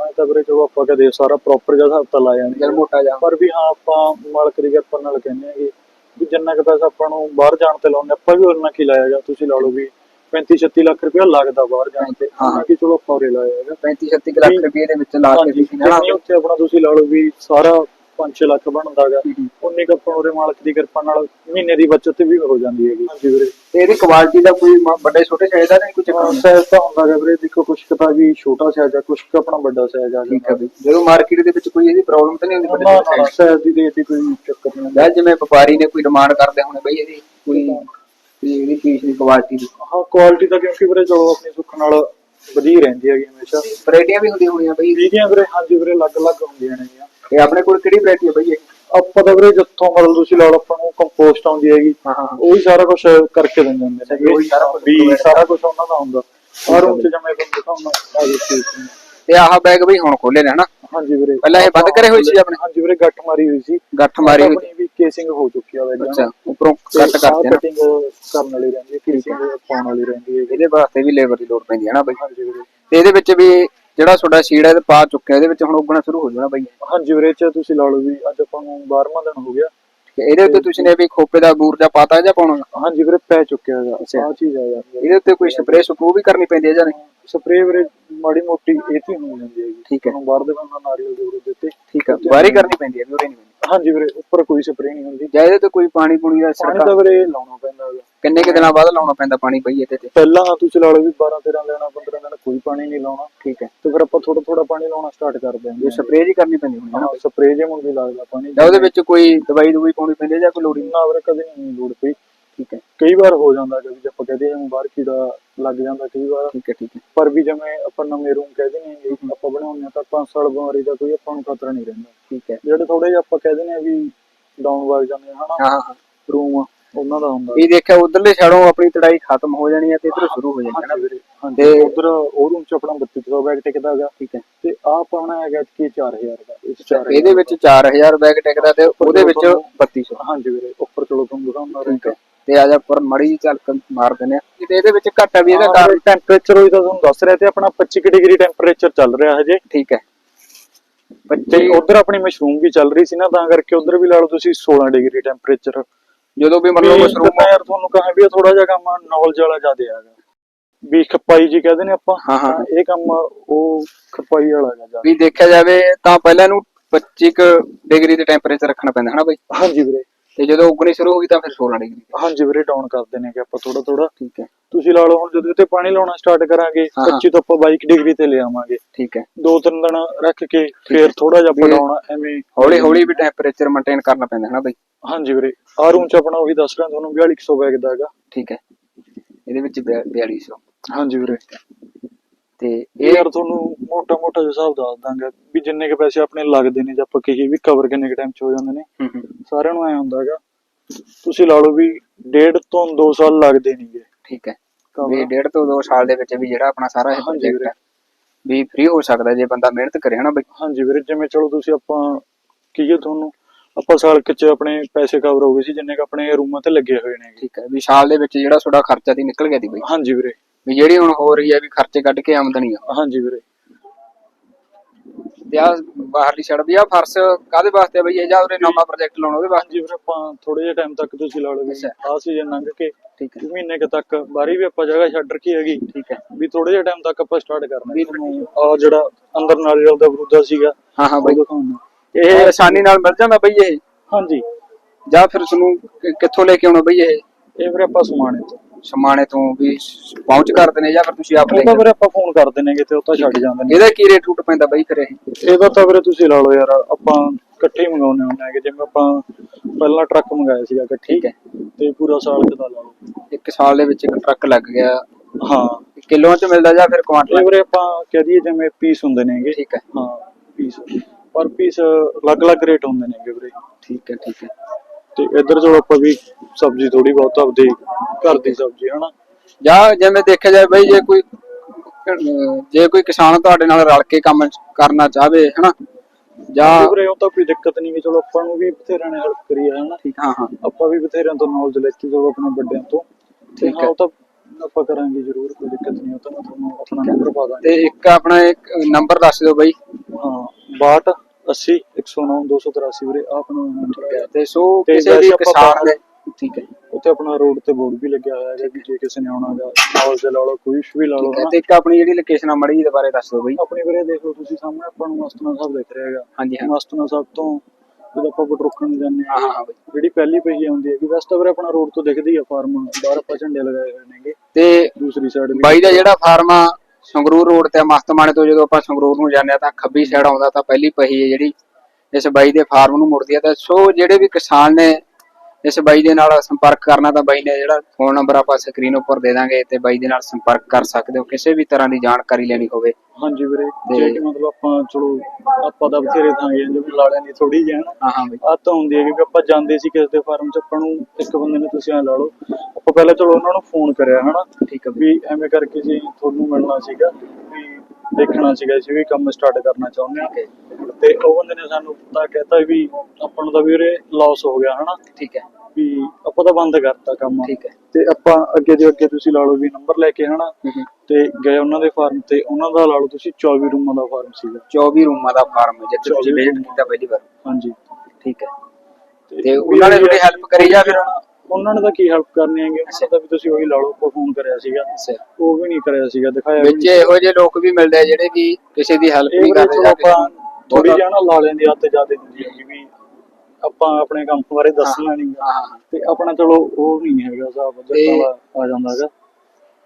ਐਂ ਤਾਂ ਵੀਰੇ ਜੋ ਆਪਾਂ ਕਦੇ ਸਾਰਾ ਪ੍ਰੋਪਰ ਜਿਹਾ ਹਿਸਾਬ ਤਾਂ ਲਾ ਜਦ ਜਾਂਦੇ ਮੋਟਾ ਜਿਹਾ ਪਰ ਵੀ ਹਾਂ ਆਪਾਂ ਮਾਲਕ ਦੀ ਕਿਰਪਾ ਨਾਲ ਕਹਿੰਦੇ ਆਂਗੇ ਵੀ ਜਿੰਨਾ ਕੁ ਪੈਸਾ ਆਪਾਂ ਨੂੰ ਬਾਹਰ ਜਾਣ ਤੇ ਲਾਉਂਦੇ ਆਪਾਂ ਵੀ ਉਹਨਾਂ ਕੀ ਲਾਇਆਗਾ ਤੁਸੀਂ ਲਾ ਲਓ ਵੀ 35 36 ਲੱਖ ਰੁਪਇਆ ਲੱਗਦਾ ਬਾਹਰ ਜਾਣ ਤੇ। ਹਾਂ। ਕੀ ਚਲੋ ਉਰੇ ਲਾਇਆ ਹੈਗਾ 35 36 ਲੱਖ ਰੁਪਏ ਦੇ ਵਿੱਚ ਲਾ ਕੇ ਹਾਂਜੀ ਤੁਸੀਂ ਹਨਾ ਜਿੰਨੀ ਉੱਥੇ ਆਪਣਾ ਤੁਸੀਂ ਲਾ ਲਓ ਵੀ ਸਾਰਾ 5-6 ਲੱਖ ਬਣਦਾਗਾ। ਹਮ। ਉਨੀ ਕੁ ਆਪਾਂ ਮਾਲਕ ਦੀ ਕਿਰਪਾ ਨਾਲ ਮਹੀਨੇ ਦੀ ਬਚਤ ਵੀ ਹੋ ਜਾਂਦੀ ਹੈਗੀ। ਹਾਂਜੀ ਵੀਰੇ। ਤੇ ਇਹਦੀ ਕੁਆਲਿਟੀ ਦਾ ਕੋਈ ਮ- ਵੱਡੇ ਛੋਟੇ ਸਾਈਜ਼ ਦਾ ਨਹੀਂ ਕੁਝ ਚੱਕਰ? ਸਾਈਜ਼ ਤਾਂ ਹੁੰਦਾ ਹੈ ਵੀਰੇ। ਦੇਖੋ ਕੁਛ ਕੁ ਤਾਂ ਵੀ ਛੋਟਾ ਸਾਈਜ਼ ਆ ਕੁਛ ਕੁ ਆਪਣਾ ਵੱਡਾ ਸਾਈਜ਼ ਆ। ਠੀਕ ਹੈ ਬਈ। ਜਦੋਂ ਮਾਰਕੀਟ ਦੇ ਵਿੱਚ ਕੋਈ ਇਹਦੀ ਪ੍ਰੋਬਲਮ ਤਾਂ ਨਹੀਂ ਹੁੰਦੀ ਵੱਡੇ ਨਾ ਛੋਟੇ ਨਾ ਸਾਈਜ਼ ਦੀ ਦੇ ਦੀ ਕੋਈ ਚੱਕਰ ਨਹੀਂ। ਹੁੰਦਾ ਜਿਵੇਂ ਵਪਾਰੀ ਨੇ ਕੋਈ ਡਿਮਾਂਡ ਕਰਦੇ ਹੋਣੇ ਬਈ ਇਹਦੀ ਕੋਈ ਵੀ ਇਹਦੀ ਚੀਜ਼ ਦੀ ਕੁਆਲਿਟੀ ਦੀ ਹਾਂ ਕੁਆਲਿਟੀ ਤਾਂ ਕਿਉਂਕਿ ਵੀਰੇ ਚਲੋ ਆਪਣੀ ਸੁੱਖ ਨਾਲ ਵਧੀਆ ਰਹਿੰਦੀ ਹੈਗੀ ਹਮੇਸ਼ਾ। ਵੈਰਾਈਟੀਆਂ ਵੀ ਹੁੰਦੀਆਂ ਹੋਣੀਆਂ ਬਈ। ਵੀਡੀਆਂ ਵੀਰੇ ਹਾਂਜੀ ਵੀਰੇ ਅਲੱਗ-ਅਲੱਗ ਹੁੰਦੀਆਂ ਨੇ ਤੇ ਆਪਣੇ ਕੋਲ ਕਿਹੜੀ ਵੈਰਾਈਟੀ ਹੈ ਬਈ ਇਹ? ਆਪਾਂ ਤਾਂ ਵੀਰੇ ਜਿੱਥੋਂ ਮਤਲਬ ਤੁਸੀਂ ਲਾ ਲਓ ਆਪਾਂ ਨੂੰ ਕੰਪੋਸਟ ਆਉਂਦੀ ਹੈਗੀ। ਹਾਂ ਹਾਂ ਉਹੀ ਸਾਰਾ ਕੁਝ ਕਰਕੇ ਦਿੰਦੇ ਹੁੰਦੇ ਨੇ। ਉਹੀ ਸਾਰਾ ਵੀ ਸਾਰਾ ਕੁਝ ਉਹਨਾਂ ਦਾ ਹੁੰਦਾ। ਹਰ ਰੂਮ ਚ ਜਮੇ ਬੰਦੇ ਗਏ ਤੇ ਆਹ ਬੈਗ ਵੀ ਹੁਣ ਖੋਲੇ ਨੇ ਹਨਾ? ਹਾਂਜੀ ਵੀਰੇ। ਪਹਿਲਾਂ ਇਹ ਬੰਦ ਕਰੇ ਹੋਏ ਸੀ ਆਪਣੇ? ਹਾਂਜੀ ਵੀਰੇ ਗੱਠ ਮਾਰੀ ਹੋਈ ਸੀ। ਗੱਠ ਮਾਰੀ ਹੋਈ। ਵੀ ਕੇਸਿੰਗ ਹੋ ਚੁੱਕੀ ਆ ਵੈਗਾਂ ਅੱਛਾ। ਉੱਪਰੋਂ ਕੱਟ ਕਰਦੇ ਨਾ। ਕਟਿੰਗ ਕਰਨ ਵਾਲੀ ਰਹਿੰਦੀ ਹੈ ਕੇਸਿੰਗ ਪਾਉਣ ਵਾਲੀ ਰਹਿੰਦੀ ਹੈ। ਇਹਦੇ ਵਾਸਤੇ ਵੀ ਲੇਬਰ ਦੀ ਲੋੜ ਪੈਂਦੀ ਹੈ ਨਾ ਬਈ। ਵੀਰੇ। ਤੇ ਇਹਦੇ ਵਿੱਚ ਵੀ ਜਿਹੜਾ ਤੁਹਾਡਾ ਸੀਡ ਹੈ ਤੇ ਪਾ ਚੁੱਕਿਆ ਇਹਦੇ ਵਿੱਚ ਹੁਣ ਉੱਗਣਾ ਸ਼ੁਰੂ ਹੋ ਜਾਣਾ ਬਈ। ਹਾਂਜੀ ਵੀਰੇ ਚ ਤੁਸੀਂ ਲਾ ਲਓ ਵੀ ਅੱਜ ਆਪਾਂ ਨੂੰ 12ਵਾਂ ਦਿਨ ਹੋ ਗਿਆ। ਇਹਦੇ ਉੱਤੇ ਤੁਸੀਂ ਨੇ ਵੀ ਖੋਪੇ ਦਾ ਬੂਰ ਜਾਂ ਪਾਤਾ ਜਾਂ ਪਾਉਣਾ? ਹਾਂਜੀ ਵੀਰੇ ਪੈ ਚੁੱਕਿਆ ਹੈਗਾ। ਆ ਚੀਜ਼ ਆ ਯਾਰ ਇਹਦੇ ਉੱਤੇ ਕੋਈ ਸਪਰੇਅ ਸਪਰੂ ਵੀ ਕਰਨੀ ਪੈਂਦੀ ਹੈ ਜਾਂ ਨਹੀਂ? ਸਪਰੇ ਵੀਰੇ ਮਾੜੀ ਮੋਟੀ ਇਹ ਤੇ ਹੋ ਜਾਂਦੀ ਹੈਗੀ ਠੀਕ ਹੈ। ਬਾਹਰ ਦੇ ਬੰਦਾ ਨਾਰੀਅਲ ਦੇ ਦਿੱਤੇ। ਠੀਕ ਹੈ। ਬਾਰੀ ਕਰਨੀ ਪੈਂਦੀ ਹੈ ਵੀ ਉਰੇ ਨਹੀਂ ਹਾਂਜੀ ਵੀਰੇ ਉੱਪਰ ਕੋਈ ਸਪਰੇ ਨਹੀਂ ਹੁੰਦੀ। ਜਾਂ ਇਹਦੇ ਤੇ ਕੋਈ ਪਾਣੀ ਪੂਣੀ ਦਾ ਪਾਣੀ ਤਾਂ ਵੀਰੇ ਲਾਉਣਾ ਪੈਂਦਾ ਹੈਗਾ ਕਿੰਨੇ ਕੁ ਦਿਨਾਂ ਬਾਅਦ ਲਾਉਣਾ ਪੈਂਦਾ ਪਾਣੀ ਬਈ ਇਹਦੇ ਤੇ? ਪਹਿਲਾਂ ਤੁਸੀਂ ਲਾ ਲਓ ਵੀ 12 13 ਦਿਨਾਂ 15 ਦਿਨ ਕੋਈ ਪਾਣੀ ਨਹੀਂ ਲਾਉਣਾ। ਠੀਕ ਹੈ। ਤੇ ਫਿਰ ਆਪਾਂ ਥੋੜਾ ਥੋੜਾ ਪਾਣੀ ਲਾਉਣਾ ਸਟਾਰਟ ਕਰ ਦਿਆਂਗੇ ਇਹ ਸਪਰੇਅ ਜੀ ਕਰਨੀ ਪੈਂਦੀ ਹੋਣੀ ਹੈ ਨਾ? ਹਾਂ ਸਪਰੇ ਜੇ ਮੁੰਡੀ ਲੱਗਦਾ ਪਾਣੀ। ਜਾਂ ਉਹਦੇ ਵਿੱਚ ਕੋਈ ਦਵਾਈ ਦਵਾਈ ਪਾਉਣੀ ਪੈਂਦੀ ਹੈ ਜਾਂ ਕੋਈ ਲੋੜ ਨਹੀਂ? ਨਾ ਵੀਰੇ ਕਦੇ ਨਹੀਂ ਲੋੜ ਪਈ। ਠੀਕ ਹੈ। ਕਈ ਵਾਰ ਹੋ ਜਾਂਦਾ ਕਿ ਜੇ ਆਪਾਂ ਕਹਦੇ ਹਾਂ ਬਾਹਰ ਕੀੜਾ ਲੱਗ ਜਾਂਦਾ ਕਈ ਵਾਰ। ਠੀਕ ਹੈ ਠੀਕ ਹੈ। ਪਰ ਵੀ ਜਿਵੇਂ ਆਪਾਂ ਨਵੇਂ ਰੂਮ ਕਹਿ ਦਿੰਦੇ ਹਾਂ ਜੀ, ਆਪਾਂ ਬਣਾਉਂਦੇ ਹਾਂ ਤਾਂ 5 ਸਾਲ ਬਿਮਾਰੀ ਦਾ ਕੋਈ ਆਪਾਂ ਨੂੰ ਖਤਰਾ ਨਹੀਂ ਰਹਿੰਦਾ। ਠੀਕ ਹੈ। ਜਿਹੜੇ ਥੋੜੇ ਜਿਹਾ ਆਪਾਂ ਕਹਿ ਦਿੰਦੇ ਹਾਂ ਵੀ ਡਾਊਨ ਵਗ ਜਾਂਦੇ ਆ ਹਨਾ? ਹਾਂ ਹਾਂ। ਰੂਮ ਉਹਨਾਂ ਦਾ ਹੁੰਦਾ। ਇਹ ਦੇਖਿਆ ਉਧਰਲੇ ਛੜੋਂ ਆਪਣੀ ਤੜਾਈ ਖਤਮ ਹੋ ਜਾਣੀ ਹੈ ਤੇ ਇਧਰ ਸ਼ੁਰੂ ਹੋ ਜਾਣੀ ਹੈ ਨਾ ਹਾਂਜੀ ਉਧਰ ਉਹ ਰੂਮ ਚ ਆਪਣਾ 3200 ਬੈਗ ਟਿਕਦਾ ਹੈਗਾ ਠੀਕ ਹੈ। ਤੇ ਆਹ ਪਾਉਣਾ ਹੈਗਾ ਕਿ 4000 ਦਾ 4000 ਇਹਦੇ ਵਿੱਚ 4000 ਬੈਗ ਟਿਕਦਾ ਤੇ ਉਹਦੇ ਵਿੱਚ 3200 ਹਾਂਜੀ ਵੀਰੇ ਉੱਪਰ ਚਲੋ ਤੁਹਾਨੂੰ ਦਿਖਾਉਂਦਾ ਠੀਕ ਹੈ। ਤੇ ਆ ਜਾ ਉੱਪਰ ਮੜੀ ਝਲਕ ਮਾਰ ਦਿੰਦੇ ਆ। ਤੇ ਇਹਦੇ ਵਿੱਚ ਘੱਟ ਆ ਵੀ ਇਹਦਾ ਕਾਰਨ ਟੈਂਪਰੇਚਰ ਹੋਈ ਤਾਂ ਤੁਹਾਨੂੰ ਦੱਸ ਰਿਹਾ ਤੇ ਆਪਣਾ 25 ਕੁ ਡਿਗਰੀ ਟੈਂਪਰੇਚਰ ਚੱਲ ਰਿਹਾ ਹਜੇ। ਠੀਕ ਹੈ। ਤੇ ਉਧਰ ਆਪਣੀ ਮਸ਼ਰੂਮ ਵੀ ਚੱਲ ਰਹੀ ਸੀ ਨਾ ਤਾਂ ਕਰਕੇ ਉਧਰ ਵੀ ਲਾ ਲਓ ਤੁਸੀਂ 16 ਡਿਗਰੀ ਟੈਂਪਰੇਚਰ ਜਦੋਂ ਵੀ ਮੰਨ ਲਓ ਮਸ਼ਰੂਮ ਯਾਰ ਤੁਹਾਨੂੰ ਕਹਾਂ ਵੀ ਥੋੜਾ ਜਿਹਾ ਕੰਮ ਨੌਲੇਜ ਵਾਲਾ ਜ਼ਿਆਦਾ ਹੈਗਾ। ਵੀ ਖਪਾਈ ਜੀ ਕਹਿੰਦੇ ਨੇ ਆਪਾਂ ਹਾਂ, ਹਾਂ। ਇਹ ਕੰਮ ਉਹ ਖਪਾਈ ਵਾਲਾ ਹੈਗਾ ਵੀ ਦੇਖਿਆ ਜਾਵੇ ਤਾਂ ਪਹਿਲਾਂ ਇਹਨੂੰ 25 ਕੁ ਡਿਗਰੀ ਤੇ ਟੈਂਪਰੇਚਰ ਰੱਖਣਾ ਪੈਂਦਾ ਹਨਾ ਬਈ? ਹਾਂਜੀ ਵੀਰੇ। ਤੇ ਜਦੋਂ ਉਗਣੀ ਸ਼ੁਰੂ ਹੋ ਗਈ ਤਾਂ ਫਿਰ 16 ਡਿਗਰੀ ਹਾਂਜੀ ਵੀਰੇ ਡਾਊਨ ਕਰਦੇ ਨੇ ਕਿ ਆਪਾਂ ਥੋੜਾ ਥੋੜਾ ਠੀਕ ਹੈ। ਤੁਸੀਂ ਲਾ ਲਓ ਹੁਣ ਜਦੋਂ ਤੇ ਪਾਣੀ ਲਾਉਣਾ ਸਟਾਰਟ ਕਰਾਂਗੇ ਹਾਂ, ਹਾਂ। 25 ਤੋਂ ਆਪਾਂ 22 ਡਿਗਰੀ ਤੇ ਲਿਆਵਾਂਗੇ ਠੀਕ ਹੈ। ਦੋ ਤਿੰਨ ਦਿਨ ਰੱਖ ਕੇ ਫੇਰ ਥੋੜਾ ਜਿਹਾ ਵੀ- ਵਧਾਉਣਾ ਐਵੇਂ ਹੌਲੀ ਹੌਲੀ ਵੀ ਟੈਂਪਰੇਚਰ ਮੇਨਟੇਨ ਕਰਨਾ ਪੈਂਦਾ ਹਨਾ ਬਈ? ਹਾਂਜੀ ਵੀਰੇ ਆ ਰੂਮ ਚ ਆਪਣਾ ਉਹੀ ਦੱਸ ਰਿਹਾ ਤੁਹਾਨੂੰ 4200 ਬੈਗ ਦਾ ਹੈਗਾ। ਠੀਕ ਹੈ। ਇਹਦੇ ਵਿੱਚ 4200 ਹਾਂਜੀ ਵੀਰੇ। ਤੇ ਇਹ ਯਾਰ ਤੁਹਾਨੂੰ ਮੋਟਾ ਮੋਟਾ ਜਿਹਾ ਹਿਸਾਬ ਦੱਸ ਦਾਂਗਾ ਵੀ ਜਿੰਨੇ ਕੇ ਪੈਸੇ ਆਪਣੇ ਲੱਗਦੇ ਨੇ ਜੇ ਆਪਾਂ ਕਹੀਏ ਵੀ ਕਵਰ ਕਿੰਨੇ ਕੇ ਟਾਈਮ ਚ ਹੋ ਜਾਂਦੇ ਨੇ ਸਾਰਿਆਂ ਨੂੰ ਐ ਹੁੰਦਾ ਹੈਗਾ ਤੁਸੀਂ ਲਾ ਲਓ ਵੀ ਡੇਢ ਤੋਂ 2 ਸਾਲ ਲੱਗਦੇ ਨਹੀਂਗੇ ਠੀਕ ਹੈ। ਵੀ ਡੇਢ ਤੋਂ 2 ਸਾਲ ਦੇ ਵਿੱਚ ਵੀ ਜਿਹੜਾ ਆਪਣਾ ਸਾਰਾ ਇਹ ਪ੍ਰੋਜੈਕਟ। ਹੈ ਵੀ ਫ੍ਰੀ ਹੋ ਸਕਦਾ ਜੇ ਬੰਦਾ ਮਿਹਨਤ ਕਰੇ ਹਨਾ ਬਈ? ਹਾਂਜੀ ਵੀਰੇ ਜਿਵੇਂ ਚਲੋ ਤੁਸੀਂ ਆਪਾਂ ਕਹੀਏ ਤੁਹਾਨੂੰ ਆਪਾਂ ਸਾਲ ਕੁ ਚ ਆਪਣੇ ਪੈਸੇ ਕਵਰ ਹੋ ਗਏ ਸੀ ਜਿੰਨੇ ਕ ਆਪਣੇ ਰੂਮਾਂ ਤੇ ਲੱਗੇ ਹੋਏ ਨੇ ਠੀਕ ਹੈ ਵੀ ਸਾਲ ਦੇ ਵਿੱਚ ਜਿਹੜਾ ਤੁਹਾਡਾ ਖਰਚਾ ਦੀ ਨਿਕਲ ਗਿਆ ਦੀ ਬਈ। ਹਾਂਜੀ ਵੀਰੇ। ਵੀ ਜਿਹੜੀ ਹੁਣ ਹੋ ਰਹੀ ਹੈ ਵੀ ਖਰਚੇ ਕੱਢ ਕੇ ਆਮਦਨੀ ਆ। ਹਾਂਜੀ ਵੀਰੇ। ਤੇ ਆ ਬਾਹਰਲੀ ਛੜ ਵੀ ਆ ਫਰਸ਼ ਕਾਦੇ ਵਾਸਤੇ ਆ ਬਈ? ਇਹ ਜਾਂ ਉਰੇ ਨਵਾਂ ਪ੍ਰੋਜੈਕਟ ਲਾਉਣਾ ਉਹਦੇ ਵਾਸਤੇ? ਹਾਂਜੀ ਵੀਰੇ ਆਪਾਂ ਥੋੜੇ ਜਿਹਾ ਟਾਈਮ ਤੱਕ ਤੁਸੀਂ ਲਾ ਲਓ। ਆਹ ਸੀਜ਼ਨ ਲੰਘ ਕੇ ਠੀਕ ਹੈ। ਮਹੀਨੇ ਕ ਤੱਕ ਬਾਰੀ ਵੀ ਆਪਾਂ ਜਗ੍ਹਾ ਛੱਡ ਰੱਖੀ ਹੈਗੀ। ਠੀਕ ਹੈ। ਵੀ ਥੋੜੇ ਜਿਹਾ ਟਾਈਮ ਤੱਕ ਆਪਾਂ ਸਟਾਰਟ ਕਰਨਾ ਵੀ ਆ ਜਿਹੜਾ ਅੰਦਰ ਨਾਰੀਅਲ ਦਾ ਬਰੂਦਾ ਸੀਗਾ ਹਾਂ ਹਾਂ ਬਈ। ਇਹ ਆਸਾਨੀ ਨਾਲ ਮਿਲ ਜਾਂਦਾ ਬਈ ਇਹ? ਹਾਂਜੀ। ਜਾਂ ਫਿਰ ਤੁਹਾਨੂੰ ਕਿੱਥੋਂ ਲੈ ਕੇ ਆਉਣਾ ਬਈ ਇਹ? ਇਹ ਵੀਰੇ ਆਪਾਂ ਸਮਾਣੇ ਤੋਂ ਸਮਾਣੇ ਤੋਂ ਵੀ ਪਹੁੰਚ ਕਰਦੇ ਨੇ ਜਾਂ ਫਿਰ ਤੁਸੀਂ ਆਪ ਲੈ ਉਹ ਤਾਂ ਵੀਰੇ ਆਪਾਂ ਫੋਨ ਕਰ ਦਿੰਨੇ ਤੇ ਉਹ ਤਾਂ ਛੱਡ ਜਾਂਦੇ ਨੇ। ਇਹਦਾ ਕੀ ਰੇਟ ਰੂਟ ਪੈਂਦਾ ਬਈ ਫਿਰ ਇਹ? ਇਹਦਾ ਤਾਂ ਵੀਰੇ ਤੁਸੀਂ ਲਾ ਲਓ ਯਾਰ ਆਪਾਂ ਇਕੱਠੇ ਹੀ ਮੰਗਾਉਨੇ ਹੁੰਦੇ ਹੈਗੇ। ਜਿਵੇਂ ਆਪਾਂ ਪਹਿਲਾਂ ਟਰੱਕ ਮੰਗਾਇਆ ਸੀਗਾ ਇਕੱਠੇ ਠੀਕ ਹੈ। ਤੇ ਪੂਰਾ ਸਾਲ ਕਦਾ ਲਾ ਲਓ। ਇੱਕ ਸਾਲ ਦੇ ਵਿੱਚ ਇੱਕ ਟਰੱਕ ਲੱਗ ਗਿਆ। ਹਾਂ। ਕਿਲੋਆਂ ਚ ਮਿਲਦਾ ਜਾਂ ਫਿਰ ਕੁਆਂਟਲ ਵੀਰੇ ਆਪਾਂ ਕਹਿ ਦਈਏ ਜਿਵੇਂ ਪੀਸ ਹੁੰਦੇ ਨੇਗੇ। ਠੀਕ ਹੈ। ਹਾਂ ਪੀਸ। ਪਰ ਪੀਸ ਅਲੱਗ-ਅਲੱਗ ਰੇਟ ਹੁੰਦੇ ਨੇਗੇ ਵੀਰੇ। ਠੀਕ ਹੈ ਠੀਕ ਹੈ। ਤੇ ਇੱਧਰ ਚਲੋ ਆਪਾਂ ਵੀ ਸਬਜ਼ੀ ਥੋੜੀ ਬਹੁਤ ਆਪਦੇ ਘਰ ਦੀ ਸਬਜ਼ੀ ਹਨਾ? ਜਾਂ ਜਿਵੇਂ ਦੇਖਿਆ ਜਾਏ ਬਈ ਜੇ ਕੋਈ ਜੇ ਕੋਈ ਕਿਸਾਨ ਤੁਹਾਡੇ ਨਾਲ ਰਲ ਕੇ ਕੰਮ ਕਰਨਾ ਚਾਹਵੇ ਹਨਾ? ਜਾਂ ਵੀਰੇ ਉਹ ਤਾਂ ਕੋਈ ਦਿੱਕਤ ਨਹੀਂ ਵੀ ਚਲੋ ਆਪਾਂ ਨੂੰ ਵੀ ਬਥੇਰਿਆਂ ਨੇ ਹੈਲਪ ਕਰੀ ਹੈ ਹਨਾ? ਠੀਕ ਹਾਂ ਹਾਂ। ਆਪਾਂ ਵੀ ਬਥੇਰਿਆਂ ਤੋਂ ਨੌਲੇਜ ਲੈਤੀ ਚਲੋ ਆਪਣੇ ਵੱਡਿਆਂ ਤੋਂ। ਠੀਕ ਹੈ। ਉਹ ਤਾਂ ਆਪਾਂ ਕਰਾਂਗੇ ਜ਼ਰੂਰ ਕੋਈ ਦਿੱਕਤ ਨਹੀਂ ਉਹ ਤਾਂ ਮੈਂ ਤੁਹਾਨੂੰ ਆਪਣਾ ਨੰਬਰ ਪਾ ਦਾਂਗਾ। ਤੇ ਇੱਕ ਆਪਣਾ ਇੱਕ ਨੰਬਰ ਦੱਸ ਦਿਓ ਬਈ। ਹਾਂ 62 80 109 283 ਵੀਰੇ ਆਹ ਆਪਣਾ number ਹੈ ਤੇ ਸੋ ਤੇ ਕਿਸੇ ਵੀ ਵੈਸੇ ਆਪਾਂ ਕਿਸਾਨ ਬਾਹਰ- ਦੇ ਠੀਕ ਹੈ ਉੱਥੇ ਆਪਣਾ ਰੋਡ ਤੇ ਬੋਰਡ ਵੀ ਲੱਗਿਆ ਹੋਇਆ ਹੈ ਕਿ ਜੇ ਕਿਸੇ ਨੇ ਆਉਣਾ ਗਾ ਨਾਲ ਦੇ ਲਾ ਲਓ ਕੋਈ ਵੀ ਲਾ ਲਓ ਠੀਕ ਹੈ ਹਨਾ। ਤੇ ਇੱਕ ਆਪਣੀ ਜਿਹੜੀ ਲੋਕੇਸ਼ਨ ਆ ਮੜੀ ਦੇ ਬਾਰੇ ਦੱਸ ਦਿਓ ਬਈ। ਆਪਣੀ ਵੀਰੇ ਦੇਖ ਲਓ ਤੁਸੀਂ ਸਾਹਮਣੇ ਆਪਾਂ ਨੂੰ ਮਸਤਨਾ ਸਾਹਿਬ ਦਿਖ ਰਿਹਾ ਹੈਗਾ। ਹਾਂਜੀ ਹਾਂ। ਮਸਤਨਾ ਸਾਹਿਬ ਤੋਂ ਜਦੋਂ ਆਪਾਂ ਬਟਰੁੱਖਣ ਨੂੰ ਜਾਂਦੇ ਹਾਂ ਹਾਂ ਹਾਂ ਹਾਂ ਬਈ। ਜਿਹੜੀ ਪਹਿਲੀ ਪਹੀ ਆਉਂਦੀ ਹੈ ਕਿ ਵੈਸੇ ਤਾਂ ਵੀਰੇ ਆਪਣਾ ਰੋਡ ਤੋਂ ਦਿਖਦੀ ਆ ਫਾਰਮ ਬਾਹਰ ਆਪਾਂ ਝੰਡੇ ਲਗਾਏ ਹੋਏ ਨੇਗੇ। ਤੇ ਦੂਸਰੀ ਸਾਈਡ ਵੀ ਬਾਈ ਦਾ ਜਿਹੜਾ ਫਾਰਮ ਆ ਸੰਗਰੂਰ ਰੋਡ ਤੇ ਮਸਤਮਾਣੇ ਤੋਂ ਜਦੋਂ ਆਪਾਂ ਸੰਗਰੂਰ ਨੂੰ ਜਾਂਦੇ ਆ ਤਾਂ ਖੱਬੀ ਸਾਈਡ ਆਉਂਦਾ ਤਾਂ ਪਹਿਲੀ ਪਹੀ ਹੈ ਜਿਹੜੀ, ਇਸ ਬਾਈ ਦੇ ਫਾਰਮ ਨੂੰ ਮੁੜਦੀ ਹੈ। ਤਾਂ ਸੋ ਜਿਹੜੇ ਵੀ ਕਿਸਾਨ ਨੇ ਇਸ ਬਾਈ ਦੇ ਨਾਲ ਸੰਪਰਕ ਕਰਨਾ ਤਾਂ ਬਾਈ ਨੇ ਜਿਹੜਾ ਫੋਨ ਨੰਬਰ ਆਪਾਂ ਸਕਰੀਨ ਉੱਪਰ ਦੇ ਦਾਂਗੇ ਤੇ ਬਾਈ ਦੇ ਨਾਲ ਸੰਪਰਕ ਕਰ ਸਕਦੇ ਹੋ ਕਿਸੇ ਵੀ ਤਰ੍ਹਾਂ ਦੀ ਜਾਣਕਾਰੀ ਲੈਣੀ ਹੋਵੇ। ਹਾਂਜੀ ਵੀਰੇ ਜੇ ਕਿ ਮਤਲਬ ਆਪਾਂ ਚਲੋ ਆਪਾਂ ਤਾਂ ਬਥੇਰੇ ਥਾਂ ਗਏ ਜਿਵੇਂ ਲਾਲਿਆਂ ਦੀ ਥੋੜੀ ਜਿਹੀ ਹੈ ਹਾਂ ਬਾਈ। ਆ ਤਾਂ ਹੁੰਦੀ ਹੈ ਕਿ ਆਪਾਂ ਜਾਂਦੇ ਸੀ ਕਿਸੇ ਦੇ ਫਾਰਮ 'ਚ ਆਪਾਂ ਨੂੰ ਇੱਕ ਬੰਦੇ ਨੇ ਤੁਸੀਂ ਐ ਲਾ ਲਓ ਆਪਾਂ ਪਹਿਲਾਂ ਚਲੋ ਉਹਨਾਂ ਨੂੰ ਫੋਨ ਕਰਿਆ ਹਨਾ? ਠੀਕ ਹੈ ਵੀ ਐਵੇਂ ਕਰਕੇ ਜੀ ਤੁਹਾਨੂੰ ਮਿਲਣਾ ਸੀਗਾ ਵੀ ਦੇਖਣਾ ਸੀਗਾ ਅਸੀਂ ਵੀ ਕੰਮ ਸਟਾਰਟ ਕਰਨਾ ਚਾਹੁੰਦੇ ਹਾਂ। ਤੇ ਉਹ ਬੰਦੇ ਨੇ ਸਾਨੂੰ ਤਾਂ ਕਹਿਤਾ ਵੀ ਆਪਾਂ ਨੂੰ ਤਾਂ ਵੀਰੇ ਲਾਸ ਹੋ ਗਿਆ ਹਨਾ? ਠੀਕ ਹੈ। ਵੀ ਆਪਾਂ ਤਾਂ ਬੰਦ ਕਰਤਾ ਕੰਮ। ਠੀਕ ਹੈ। ਤੇ ਆਪਾਂ ਅੱਗੇ ਦੇ ਅੱਗੇ ਤੁਸੀਂ ਲਾ ਲਓ ਵੀ ਨੰਬਰ ਲੈ ਕੇ ਹਨਾ। ਤੇ ਗਏ ਉਹਨਾਂ ਦੇ ਫਾਰਮ ਤੇ ਉਹਨਾਂ ਦਾ ਲਾ ਲਓ ਤੁਸੀਂ 24 ਰੂਮਾਂ ਦਾ ਫਾਰਮ ਸੀਗਾ। 24 ਰੂਮਾਂ ਦਾ ਫਾਰਮ ਜਿੱਥੇ ਤੁਸੀਂ 24 ਵਿਜ਼ਿਟ। ਕੀਤਾ ਪਹਿਲੀ ਵਾਰ। ਹਾਂਜੀ। ਠੀਕ ਹੈ। ਤੇ ਉਹਨਾਂ ਨੇ ਤੁਹਾਡੀ ਹੈਲਪ ਕਰੀ ਜਾਂ ਫਿਰ ਉਹਨਾਂ ਨੇ ਤਾਂ ਕੀ ਹੈਲਪ ਕਰਨੀ ਹੈਗੀ? ਉਹਨਾਂ ਦਾ ਵੀ ਤੁਸੀਂ ਉਹੀ ਲਾ ਲਓ ਫੋਨ ਕਰਿਆ ਸੀਗਾ। ਉਹ ਵੀ ਨਹੀਂ ਕਰਿਆ ਸੀਗਾ ਦਿਖਾਇਆ ਵਿੱਚ ਇਹੋ ਜਿਹੇ ਲੋਕ ਵੀ ਮਿਲਦੇ ਆ ਜਿਹੜੇ ਕਿ ਕਿਸੇ ਦੀ ਹੈਲਪ ਨਹੀਂ ਕਰਦੇ ਆਪਾਂ ਥੋੜੀ ਨਾ ਲਾਲਿਆਂ ਦੀ ਹੱਥ ਜ਼ਿਆਦਾ ਹੁੰਦੀ ਹੈਗੀ ਵੀ ਆਪਾਂ ਆਪਣੇ ਕੰਮ ਬਾਰੇ ਦੱਸਣਾ ਨਹੀਂ ਹਾਂ ਹਾਂ ਤੇ ਆਪਣਾ ਚਲੋ ਉਹ ਨਹੀਂ ਹੈਗਾ ਹਿਸਾਬ ਜੱਟਾਂ ਦਾ ਆ ਜਾਂਦਾ ਹੈਗਾ।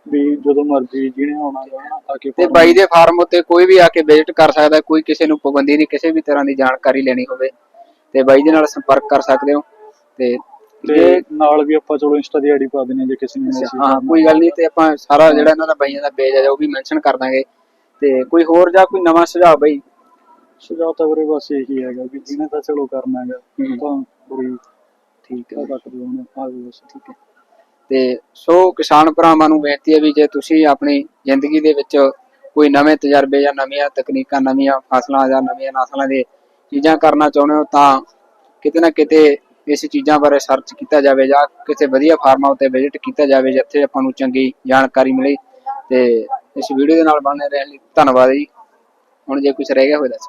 ਵੀ ਜਦੋਂ ਮਰਜ਼ੀ ਜਿਹਨੇ ਆਉਣਾ ਜਾਣਾ ਆ ਕੇ ਤੇ ਬਾਈ ਦੇ ਫਾਰਮ ਉੱਤੇ ਕੋਈ ਵੀ ਆ ਕੇ ਵਿਜ਼ਿਟ ਕਰ ਸਕਦਾ ਹੈ, ਕੋਈ ਕਿਸੇ ਨੂੰ ਪਾਬੰਦੀ ਨਹੀਂ ਕਿਸੇ ਵੀ ਤਰ੍ਹਾਂ ਦੀ ਜਾਣਕਾਰੀ ਲੈਣੀ ਹੋਵੇ। ਤੇ ਬਾਈ ਦੇ ਨਾਲ ਸੰਪਰਕ ਕਰ ਸਕਦੇ ਹੋ। ਤੇ ਤੇ ਨਾਲ ਵੀ ਆਪਾਂ ਚਲੋ ਇੰਸਟਾ ਦੀ ਆਈਡੀ ਪਾ ਹਾਂ ਜੇ ਕਿਸੇ ਨੇ ਹਾਂ ਕੋਈ ਗੱਲ ਨਹੀਂ ਤੇ ਆਪਾਂ ਸਾਰਾ ਜਿਹੜਾ ਇਹਨਾਂ ਦਾ ਬਾਈਆਂ ਦਾ ਪੇਜ ਹੈ ਉਹ ਵੀ ਮੈਂਸ਼ਨ ਕਰ ਦਾਂਗੇ। ਤੇ ਕੋਈ ਹੋਰ ਜਾਂ ਕੋਈ ਨਵਾਂ ਸੁਝਾਅ ਬਾਈ? ਸੁਝਾਅ ਤਾਂ ਵੀਰੇ ਬਸ ਇਹੀ ਹੈਗਾ ਵੀ ਜਿਹਨੇ ਤਾਂ ਚਲੋ ਕਰਨਾ ਹੈਗਾ। ਤਾਂ ਪੂਰੀ ਠੀਕ ਹੈ ਕੱਟ ਦਿਓ ਉਹਨੇ ਆ ਵੀ ਬਸ ਠੀਕ ਹੈ। ਤੇ ਸੋ ਕਿਸਾਨ ਭਰਾਵਾਂ ਨੂੰ ਬੇਨਤੀ ਹੈ ਵੀ ਜੇ ਤੁਸੀਂ ਆਪਣੀ ਜ਼ਿੰਦਗੀ ਦੇ ਵਿੱਚ ਕੋਈ ਨਵੇਂ ਤਜਰਬੇ ਜਾਂ ਨਵੀਆਂ ਤਕਨੀਕਾਂ ਨਵੀਆਂ ਫਸਲਾਂ ਜਾਂ ਨਵੀਆਂ ਨਸਲਾਂ ਦੇ ਚੀਜ਼ਾਂ ਕਰਨਾ ਚਾਹੁੰਦੇ ਹੋ ਤਾਂ ਕਿਤੇ ਨਾ ਕਿਤੇ ਇਸ ਚੀਜ਼ਾਂ ਬਾਰੇ ਸਰਚ ਕੀਤਾ ਜਾਵੇ ਜਾਂ ਕਿਸੇ ਵਧੀਆ ਫਾਰਮਾਂ ਉੱਤੇ ਵਿਜ਼ਿਟ ਕੀਤਾ ਜਾਵੇ ਜਿੱਥੇ ਆਪਾਂ ਨੂੰ ਚੰਗੀ ਜਾਣਕਾਰੀ ਮਿਲੇ। ਤੇ ਇਸ ਵੀਡੀਓ ਦੇ ਨਾਲ ਬਣੇ ਰਹਿਣ ਲਈ ਧੰਨਵਾਦ ਜੀ। ਹੁਣ ਜੇ ਕੁਝ ਰਹਿ ਗਿਆ ਹੋਵੇ ਦੱਸੋ